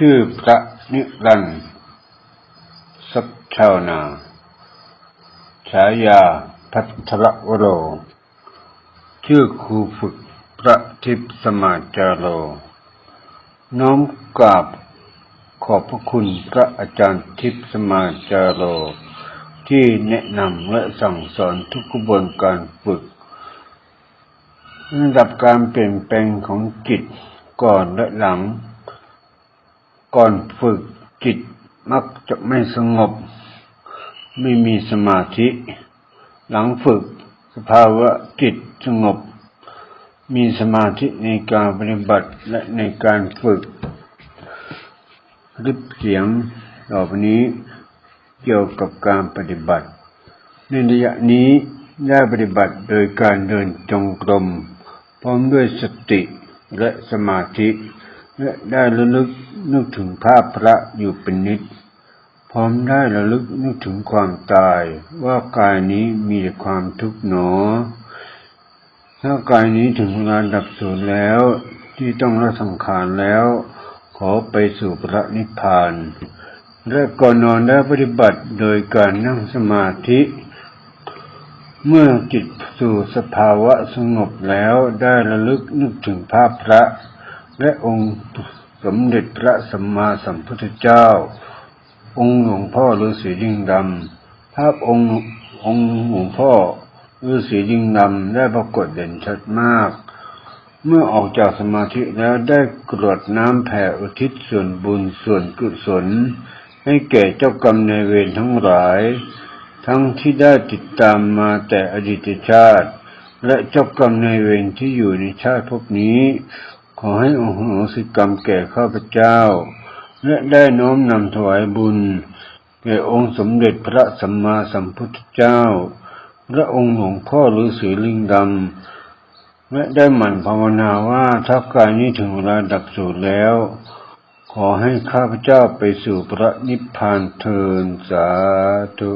ชื่อพระนิรันดร์สักชาวนา ฉายาพัทรวโร ชื่อครูฝึกพระทิพสมาจารโร น้อมกราบขอบพระคุณพระอาจารย์ทิพสมาจารโร ที่แนะนำและสั่งสอนทุกกระบวนการฝึกระดับการเปลี่ยนแปลงของจิตก่อนและหลัง ก่อนฝึกจิตมักจะไม่สงบ ไม่มีสมาธิ หลังฝึกสภาวะจิตสงบ มีสมาธิในการปฏิบัติและในการฝึกริบเสียงต่อไปนี้เกี่ยวกับการปฏิบัติ ในระยะนี้ได้ปฏิบัติโดยการเดินจงกรมพร้อมด้วยสติและสมาธิ และได้ระลึกนึกถึงภาพพระอยู่เป็นนิด พร้อมได้ระลึกนึกถึงความตาย ว่ากายนี้มีแต่ความทุกข์หนอถ้ากายนี้ถึงเวลาดับสูญแล้ว ที่ต้องละสังขารแล้ว ขอไปสู่พระนิพพาน และก่อนนอนได้ปฏิบัติโดยการนั่งสมาธิเมื่อจิตสู่สภาวะสงบแล้วได้ระลึกนึกถึงภาพพระ และองค์สมเด็จพระสัมมาสัมพุทธเจ้า องค์หลวงพ่อฤาษีลิงดำภาพองค์องค์หลวงพ่อฤาษีลิงดำได้ปรากฏเด่นชัดมาก เมื่อออกจากสมาธิแล้วได้กรวดน้ำแผ่อุทิศส่วนบุญส่วนกุศล ให้แก่เจ้ากรรมในเวรทั้งหลาย ทั้งที่ได้ติดตามมาแต่อดีตชาติ และเจ้ากรรมในเวรที่อยู่ในชาติภพนี้ ขอให้องค์โหสิกรรมแก่ข้าพเจ้า และได้น้อมนำถวายบุญ แก่องค์สมเด็จพระสัมมาสัมพุทธเจ้า พระองค์หลวงพ่อฤาษีลิงดำและได้หมั่นภาวนาว่าถ้ากายนี้ถึงเวลาดับสูญแล้ว ขอให้ข้าพเจ้าไปสู่พระนิพพานเทินสาธุ